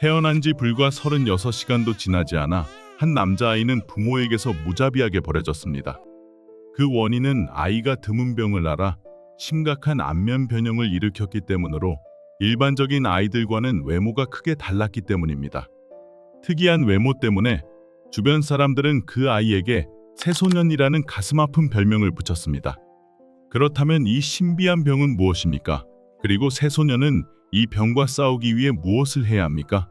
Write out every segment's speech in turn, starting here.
태어난 지 불과 36시간도 지나지 않아 한 남자아이는 부모에게서 무자비하게 버려졌습니다. 그 원인은 아이가 드문 병을 앓아 심각한 안면 변형을 일으켰기 때문으로 일반적인 아이들과는 외모가 크게 달랐기 때문입니다. 특이한 외모 때문에 주변 사람들은 그 아이에게 새소년이라는 가슴 아픈 별명을 붙였습니다. 그렇다면 이 신비한 병은 무엇입니까? 그리고 새소년은 이 병과 싸우기 위해 무엇을 해야 합니까?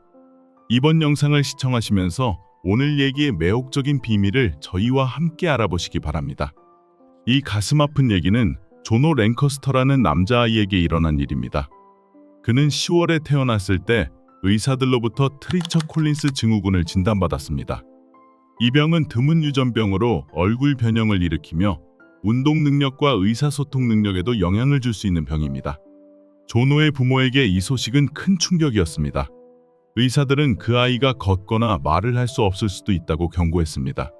이번 영상을 시청하시면서 오늘 얘기의 매혹적인 비밀을 저희와 함께 알아보시기 바랍니다. 이 가슴 아픈 얘기는 조노 랭커스터라는 남자아이에게 일어난 일입니다. 그는 10월에 태어났을 때 의사들로부터 트리처 콜린스 증후군을 진단받았습니다. 이 병은 드문 유전병으로 얼굴 변형을 일으키며 운동 능력과 의사소통 능력에도 영향을 줄 수 있는 병입니다. 조노의 부모에게 이 소식은 큰 충격이었습니다. 의사들은 그 아이가 걷거나 말을 할 수 없을 수도 있다고 경고했습니다.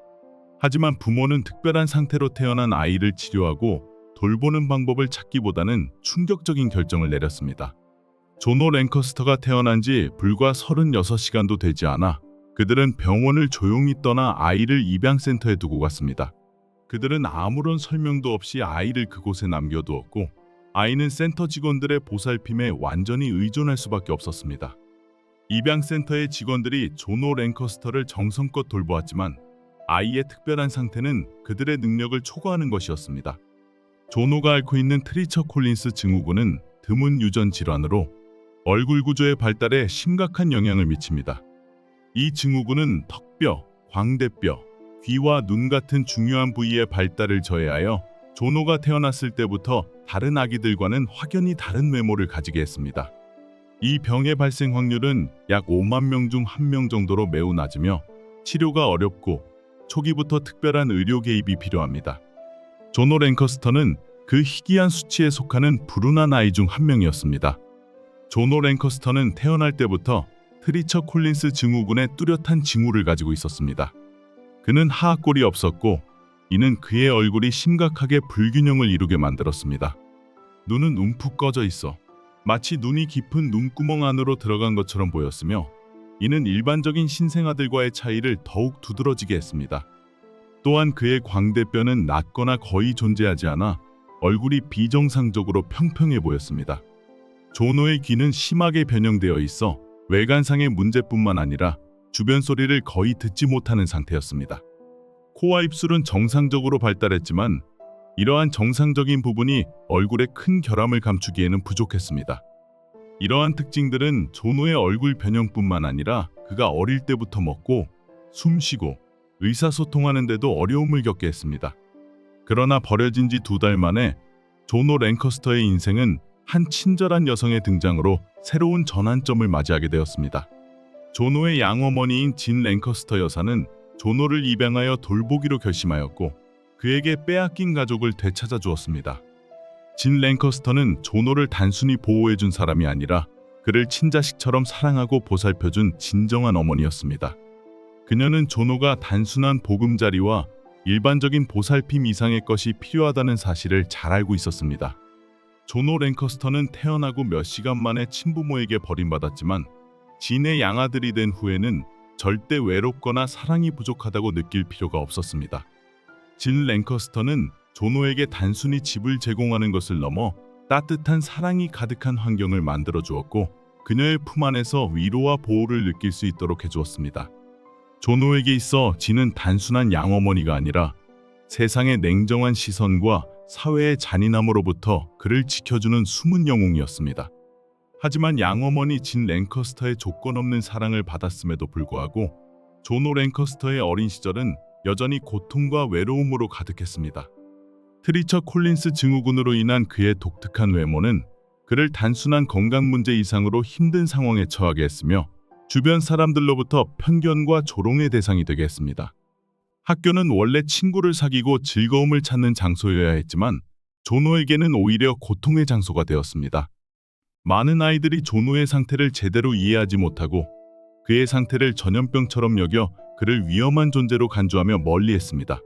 하지만 부모는 특별한 상태로 태어난 아이를 치료하고 돌보는 방법을 찾기보다는 충격적인 결정을 내렸습니다. 조노 랭커스터가 태어난 지 불과 36시간도 되지 않아 그들은 병원을 조용히 떠나 아이를 입양센터에 두고 갔습니다. 그들은 아무런 설명도 없이 아이를 그곳에 남겨두었고 아이는 센터 직원들의 보살핌에 완전히 의존할 수밖에 없었습니다. 입양센터의 직원들이 조노 랭커스터를 정성껏 돌보았지만 아이의 특별한 상태는 그들의 능력을 초과하는 것이었습니다. 조노가 앓고 있는 트리처 콜린스 증후군은 드문 유전 질환으로 얼굴 구조의 발달에 심각한 영향을 미칩니다. 이 증후군은 턱뼈, 광대뼈, 귀와 눈 같은 중요한 부위의 발달을 저해하여 조노가 태어났을 때부터 다른 아기들과는 확연히 다른 외모를 가지게 했습니다. 이 병의 발생 확률은 약 5만 명 중 1명 정도로 매우 낮으며 치료가 어렵고 초기부터 특별한 의료 개입이 필요합니다. 조노 랭커스터는 그 희귀한 수치에 속하는 불운한 아이 중 한 명이었습니다. 조노 랭커스터는 태어날 때부터 트리처 콜린스 증후군의 뚜렷한 징후를 가지고 있었습니다. 그는 하악골이 없었고 이는 그의 얼굴이 심각하게 불균형을 이루게 만들었습니다. 눈은 움푹 꺼져 있어 마치 눈이 깊은 눈구멍 안으로 들어간 것처럼 보였으며 이는 일반적인 신생아들과의 차이를 더욱 두드러지게 했습니다. 또한 그의 광대뼈는 낮거나 거의 존재하지 않아 얼굴이 비정상적으로 평평해 보였습니다. 조노의 귀는 심하게 변형되어 있어 외관상의 문제뿐만 아니라 주변 소리를 거의 듣지 못하는 상태였습니다. 코와 입술은 정상적으로 발달했지만 이러한 정상적인 부분이 얼굴에 큰 결함을 감추기에는 부족했습니다. 이러한 특징들은 조노의 얼굴 변형뿐만 아니라 그가 어릴 때부터 먹고 숨쉬고 의사소통하는 데도 어려움을 겪게 했습니다. 그러나 버려진 지 두 달 만에 조노 랭커스터의 인생은 한 친절한 여성의 등장으로 새로운 전환점을 맞이하게 되었습니다. 조노의 양어머니인 진 랭커스터 여사는 조노를 입양하여 돌보기로 결심하였고 그에게 빼앗긴 가족을 되찾아 주었습니다. 진 랭커스터는 조노를 단순히 보호해준 사람이 아니라 그를 친자식처럼 사랑하고 보살펴준 진정한 어머니였습니다. 그녀는 조노가 단순한 보금자리와 일반적인 보살핌 이상의 것이 필요하다는 사실을 잘 알고 있었습니다. 조노 랭커스터는 태어나고 몇 시간 만에 친부모에게 버림받았지만 진의 양아들이 된 후에는 절대 외롭거나 사랑이 부족하다고 느낄 필요가 없었습니다. 진 랭커스터는 조노에게 단순히 집을 제공하는 것을 넘어 따뜻한 사랑이 가득한 환경을 만들어 주었고 그녀의 품 안에서 위로와 보호를 느낄 수 있도록 해주었습니다. 조노에게 있어 진은 단순한 양어머니가 아니라 세상의 냉정한 시선과 사회의 잔인함으로부터 그를 지켜주는 숨은 영웅이었습니다. 하지만 양어머니 진 랭커스터의 조건 없는 사랑을 받았음에도 불구하고 조노 랭커스터의 어린 시절은 여전히 고통과 외로움으로 가득했습니다. 트리처 콜린스 증후군으로 인한 그의 독특한 외모는 그를 단순한 건강 문제 이상으로 힘든 상황에 처하게 했으며 주변 사람들로부터 편견과 조롱의 대상이 되게 했습니다. 학교는 원래 친구를 사귀고 즐거움을 찾는 장소여야 했지만 조노에게는 오히려 고통의 장소가 되었습니다. 많은 아이들이 조노의 상태를 제대로 이해하지 못하고 그의 상태를 전염병처럼 여겨 그를 위험한 존재로 간주하며 멀리했습니다.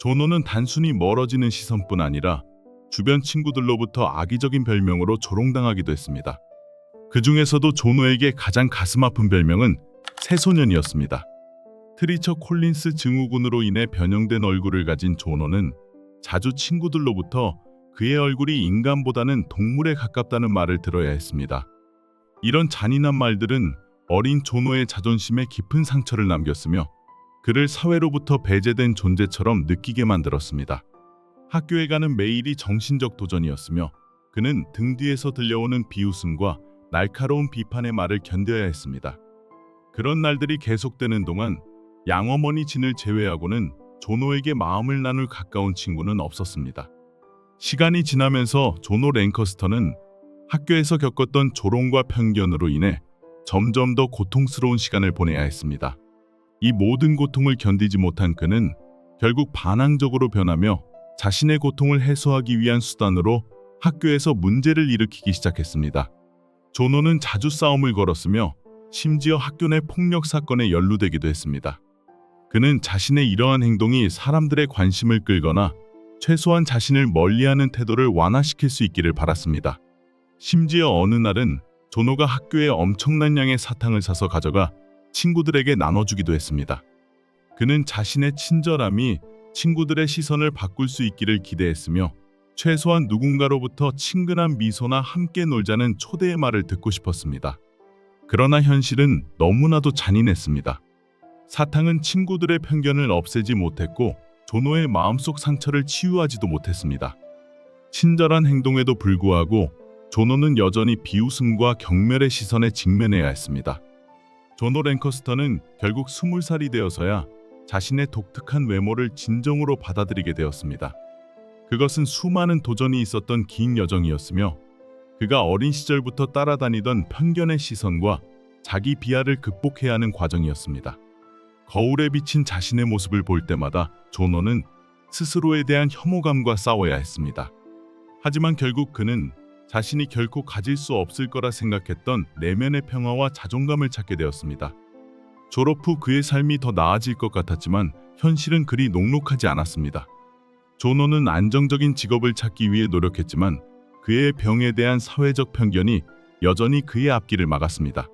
조노는 단순히 멀어지는 시선뿐 아니라 주변 친구들로부터 악의적인 별명으로 조롱당하기도 했습니다. 그 중에서도 조노에게 가장 가슴 아픈 별명은 새소년이었습니다. 트리처 콜린스 증후군으로 인해 변형된 얼굴을 가진 조노는 자주 친구들로부터 그의 얼굴이 인간보다는 동물에 가깝다는 말을 들어야 했습니다. 이런 잔인한 말들은 어린 조노의 자존심에 깊은 상처를 남겼으며 그를 사회로부터 배제된 존재처럼 느끼게 만들었습니다. 학교에 가는 매일이 정신적 도전이었으며 그는 등 뒤에서 들려오는 비웃음과 날카로운 비판의 말을 견뎌야 했습니다. 그런 날들이 계속되는 동안 양어머니 진을 제외하고는 조노에게 마음을 나눌 가까운 친구는 없었습니다. 시간이 지나면서 조노 랭커스터는 학교에서 겪었던 조롱과 편견으로 인해 점점 더 고통스러운 시간을 보내야 했습니다. 이 모든 고통을 견디지 못한 그는 결국 반항적으로 변하며 자신의 고통을 해소하기 위한 수단으로 학교에서 문제를 일으키기 시작했습니다. 조노는 자주 싸움을 걸었으며 심지어 학교 내 폭력 사건에 연루되기도 했습니다. 그는 자신의 이러한 행동이 사람들의 관심을 끌거나 최소한 자신을 멀리하는 태도를 완화시킬 수 있기를 바랐습니다. 심지어 어느 날은 조노가 학교에 엄청난 양의 사탕을 사서 가져가 친구들에게 나눠주기도 했습니다. 그는 자신의 친절함이 친구들의 시선을 바꿀 수 있기를 기대했으며 최소한 누군가로부터 친근한 미소나 함께 놀자는 초대의 말을 듣고 싶었습니다. 그러나 현실은 너무나도 잔인했습니다. 사탕은 친구들의 편견을 없애지 못했고 조노의 마음속 상처를 치유하지도 못했습니다. 친절한 행동에도 불구하고 조노는 여전히 비웃음과 경멸의 시선에 직면해야 했습니다. 조노 랭커스터는 결국 스물 살이 되어서야 자신의 독특한 외모를 진정으로 받아들이게 되었습니다. 그것은 수많은 도전이 있었던 긴 여정이었으며 그가 어린 시절부터 따라다니던 편견의 시선과 자기 비하를 극복해야 하는 과정이었습니다. 거울에 비친 자신의 모습을 볼 때마다 조노는 스스로에 대한 혐오감과 싸워야 했습니다. 하지만 결국 그는 자신이 결코 가질 수 없을 거라 생각했던 내면의 평화와 자존감을 찾게 되었습니다. 졸업 후 그의 삶이 더 나아질 것 같았지만 현실은 그리 녹록하지 않았습니다. 조노는 안정적인 직업을 찾기 위해 노력했지만 그의 병에 대한 사회적 편견이 여전히 그의 앞길을 막았습니다.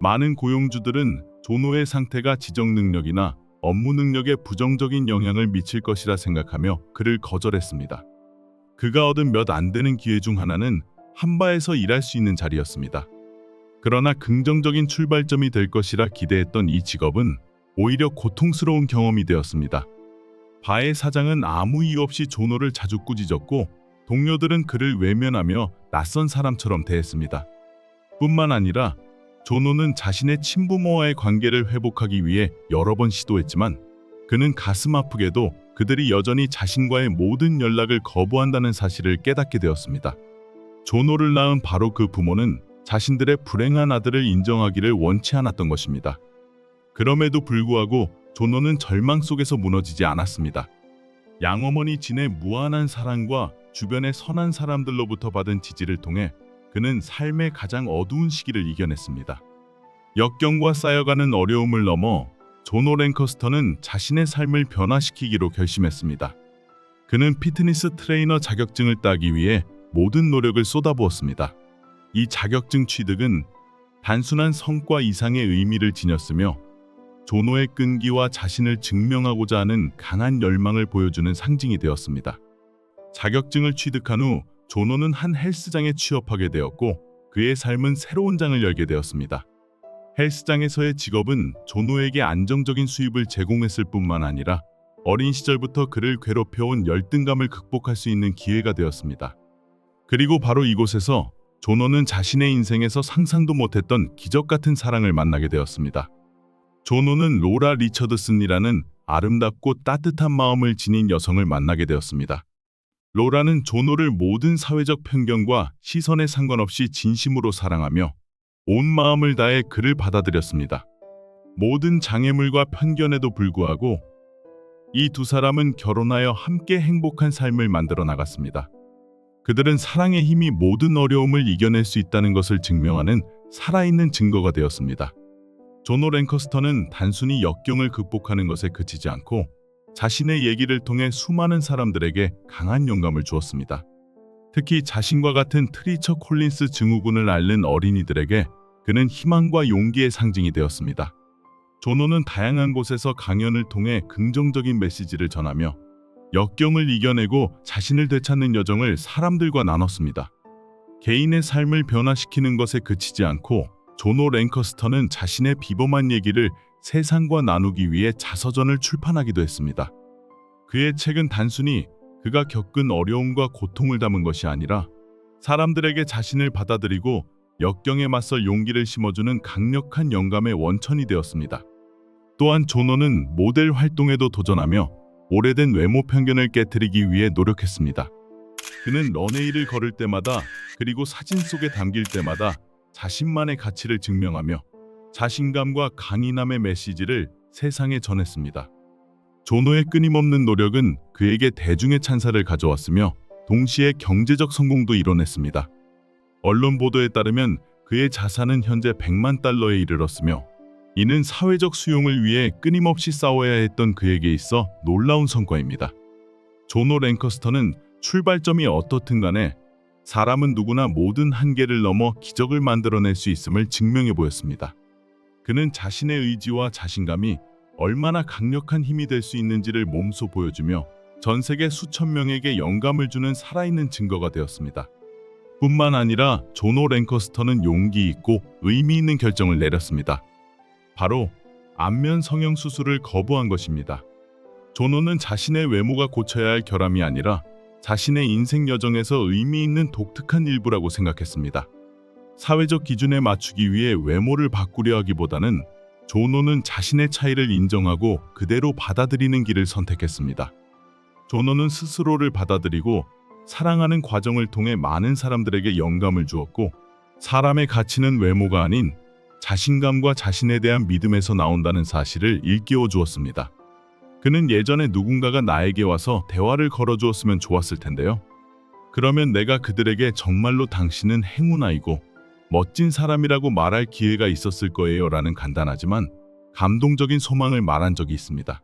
많은 고용주들은 조노의 상태가 지적 능력이나 업무 능력에 부정적인 영향을 미칠 것이라 생각하며 그를 거절했습니다. 그가 얻은 몇 안 되는 기회 중 하나는 한바에서 일할 수 있는 자리였습니다. 그러나 긍정적인 출발점이 될 것이라 기대했던 이 직업은 오히려 고통스러운 경험이 되었습니다. 바의 사장은 아무 이유 없이 조노를 자주 꾸짖었고 동료들은 그를 외면하며 낯선 사람처럼 대했습니다. 뿐만 아니라 조노는 자신의 친부모와의 관계를 회복하기 위해 여러 번 시도했지만 그는 가슴 아프게도 그들이 여전히 자신과의 모든 연락을 거부한다는 사실을 깨닫게 되었습니다. 조노를 낳은 바로 그 부모는 자신들의 불행한 아들을 인정하기를 원치 않았던 것입니다. 그럼에도 불구하고 조노는 절망 속에서 무너지지 않았습니다. 양어머니 진의 무한한 사랑과 주변의 선한 사람들로부터 받은 지지를 통해 그는 삶의 가장 어두운 시기를 이겨냈습니다. 역경과 쌓여가는 어려움을 넘어 조노 랭커스터는 자신의 삶을 변화시키기로 결심했습니다. 그는 피트니스 트레이너 자격증을 따기 위해 모든 노력을 쏟아부었습니다. 이 자격증 취득은 단순한 성과 이상의 의미를 지녔으며 조노의 끈기와 자신을 증명하고자 하는 강한 열망을 보여주는 상징이 되었습니다. 자격증을 취득한 후 조노는 한 헬스장에 취업하게 되었고 그의 삶은 새로운 장을 열게 되었습니다. 헬스장에서의 직업은 조노에게 안정적인 수입을 제공했을 뿐만 아니라 어린 시절부터 그를 괴롭혀온 열등감을 극복할 수 있는 기회가 되었습니다. 그리고 바로 이곳에서 조노는 자신의 인생에서 상상도 못했던 기적 같은 사랑을 만나게 되었습니다. 조노는 로라 리처드슨이라는 아름답고 따뜻한 마음을 지닌 여성을 만나게 되었습니다. 로라는 조노를 모든 사회적 편견과 시선에 상관없이 진심으로 사랑하며 온 마음을 다해 그를 받아들였습니다. 모든 장애물과 편견에도 불구하고 이 두 사람은 결혼하여 함께 행복한 삶을 만들어 나갔습니다. 그들은 사랑의 힘이 모든 어려움을 이겨낼 수 있다는 것을 증명하는 살아있는 증거가 되었습니다. 조노 랭커스터는 단순히 역경을 극복하는 것에 그치지 않고 자신의 얘기를 통해 수많은 사람들에게 강한 영감을 주었습니다. 특히 자신과 같은 트리처 콜린스 증후군을 앓는 어린이들에게 그는 희망과 용기의 상징이 되었습니다. 조노는 다양한 곳에서 강연을 통해 긍정적인 메시지를 전하며 역경을 이겨내고 자신을 되찾는 여정을 사람들과 나눴습니다. 개인의 삶을 변화시키는 것에 그치지 않고 조노 랭커스터는 자신의 비범한 얘기를 세상과 나누기 위해 자서전을 출판하기도 했습니다. 그의 책은 단순히 그가 겪은 어려움과 고통을 담은 것이 아니라 사람들에게 자신을 받아들이고 역경에 맞설 용기를 심어주는 강력한 영감의 원천이 되었습니다. 또한 조노는 모델 활동에도 도전하며 오래된 외모 편견을 깨뜨리기 위해 노력했습니다. 그는 런웨이를 걸을 때마다 그리고 사진 속에 담길 때마다 자신만의 가치를 증명하며 자신감과 강인함의 메시지를 세상에 전했습니다. 조노의 끊임없는 노력은 그에게 대중의 찬사를 가져왔으며 동시에 경제적 성공도 이뤄냈습니다. 언론 보도에 따르면 그의 자산은 현재 100만 달러에 이르렀으며 이는 사회적 수용을 위해 끊임없이 싸워야 했던 그에게 있어 놀라운 성과입니다. 조노 랭커스터는 출발점이 어떻든 간에 사람은 누구나 모든 한계를 넘어 기적을 만들어낼 수 있음을 증명해 보였습니다. 그는 자신의 의지와 자신감이 얼마나 강력한 힘이 될 수 있는지를 몸소 보여주며 전 세계 수천 명에게 영감을 주는 살아있는 증거가 되었습니다. 뿐만 아니라 조노 랭커스터는 용기 있고 의미 있는 결정을 내렸습니다. 바로 안면 성형 수술을 거부한 것입니다. 조노는 자신의 외모가 고쳐야 할 결함이 아니라 자신의 인생 여정에서 의미 있는 독특한 일부라고 생각했습니다. 사회적 기준에 맞추기 위해 외모를 바꾸려 하기보다는 조노는 자신의 차이를 인정하고 그대로 받아들이는 길을 선택했습니다. 조노는 스스로를 받아들이고 사랑하는 과정을 통해 많은 사람들에게 영감을 주었고 사람의 가치는 외모가 아닌 자신감과 자신에 대한 믿음에서 나온다는 사실을 일깨워 주었습니다. 그는 예전에 누군가가 나에게 와서 대화를 걸어 주었으면 좋았을 텐데요. 그러면 내가 그들에게 정말로 당신은 행운아이고 멋진 사람이라고 말할 기회가 있었을 거예요 라는 간단하지만 감동적인 소망을 말한 적이 있습니다.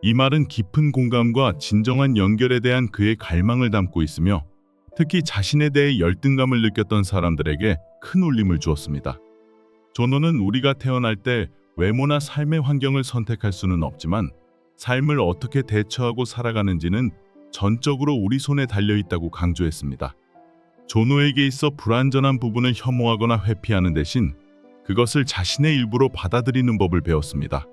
이 말은 깊은 공감과 진정한 연결에 대한 그의 갈망을 담고 있으며 특히 자신에 대해 열등감을 느꼈던 사람들에게 큰 울림을 주었습니다. 조노는 우리가 태어날 때 외모나 삶의 환경을 선택할 수는 없지만 삶을 어떻게 대처하고 살아가는지는 전적으로 우리 손에 달려 있다고 강조했습니다. 조노에게 있어 불완전한 부분을 혐오하거나 회피하는 대신 그것을 자신의 일부로 받아들이는 법을 배웠습니다.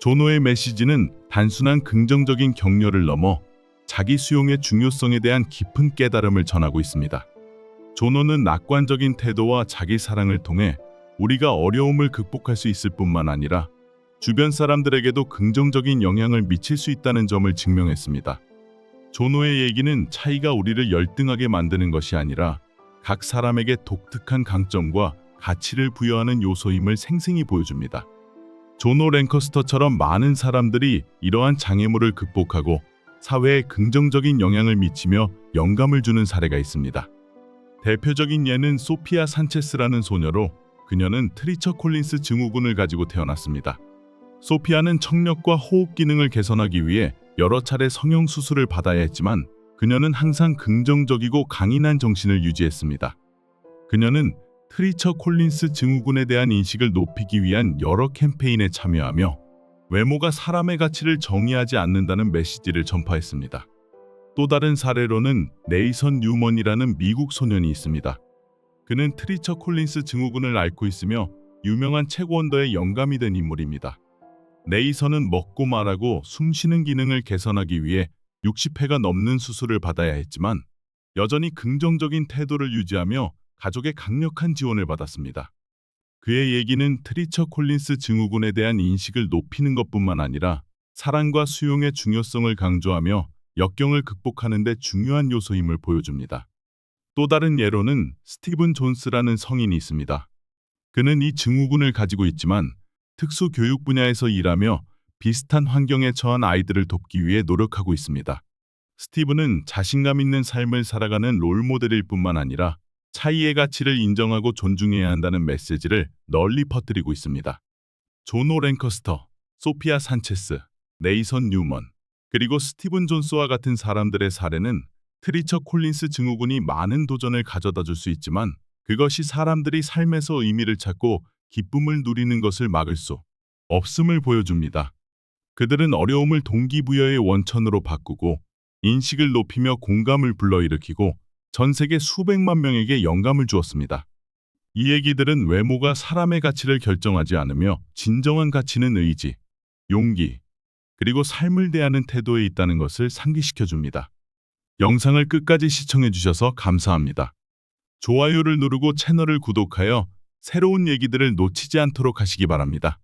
조노의 메시지는 단순한 긍정적인 격려를 넘어 자기 수용의 중요성에 대한 깊은 깨달음을 전하고 있습니다. 조노는 낙관적인 태도와 자기 사랑을 통해 우리가 어려움을 극복할 수 있을 뿐만 아니라 주변 사람들에게도 긍정적인 영향을 미칠 수 있다는 점을 증명했습니다. 조노의 얘기는 차이가 우리를 열등하게 만드는 것이 아니라 각 사람에게 독특한 강점과 가치를 부여하는 요소임을 생생히 보여줍니다. 조노 랭커스터처럼 많은 사람들이 이러한 장애물을 극복하고 사회에 긍정적인 영향을 미치며 영감을 주는 사례가 있습니다. 대표적인 예는 소피아 산체스라는 소녀로 그녀는 트리처 콜린스 증후군을 가지고 태어났습니다. 소피아는 청력과 호흡 기능을 개선하기 위해 여러 차례 성형 수술을 받아야 했지만 그녀는 항상 긍정적이고 강인한 정신을 유지했습니다. 그녀는 트리처 콜린스 증후군에 대한 인식을 높이기 위한 여러 캠페인에 참여하며 외모가 사람의 가치를 정의하지 않는다는 메시지를 전파했습니다. 또 다른 사례로는 네이선 뉴먼이라는 미국 소년이 있습니다. 그는 트리처 콜린스 증후군을 앓고 있으며 유명한 채권더의 영감이 된 인물입니다. 네이선은 먹고 말하고 숨쉬는 기능을 개선하기 위해 60회가 넘는 수술을 받아야 했지만 여전히 긍정적인 태도를 유지하며 가족의 강력한 지원을 받았습니다. 그의 얘기는 트리처 콜린스 증후군에 대한 인식을 높이는 것뿐만 아니라 사랑과 수용의 중요성을 강조하며 역경을 극복하는 데 중요한 요소임을 보여줍니다. 또 다른 예로는 스티븐 존스라는 성인이 있습니다. 그는 이 증후군을 가지고 있지만 특수 교육 분야에서 일하며 비슷한 환경에 처한 아이들을 돕기 위해 노력하고 있습니다. 스티브는 자신감 있는 삶을 살아가는 롤모델일 뿐만 아니라 차이의 가치를 인정하고 존중해야 한다는 메시지를 널리 퍼뜨리고 있습니다. 조노 랭커스터, 소피아 산체스, 네이선 뉴먼, 그리고 스티븐 존스와 같은 사람들의 사례는 크리처 콜린스 증후군이 많은 도전을 가져다 줄 수 있지만 그것이 사람들이 삶에서 의미를 찾고 기쁨을 누리는 것을 막을 수 없음을 보여줍니다. 그들은 어려움을 동기부여의 원천으로 바꾸고 인식을 높이며 공감을 불러일으키고 전 세계 수백만 명에게 영감을 주었습니다. 이 얘기들은 외모가 사람의 가치를 결정하지 않으며 진정한 가치는 의지, 용기, 그리고 삶을 대하는 태도에 있다는 것을 상기시켜 줍니다. 영상을 끝까지 시청해 주셔서 감사합니다. 좋아요를 누르고 채널을 구독하여 새로운 얘기들을 놓치지 않도록 하시기 바랍니다.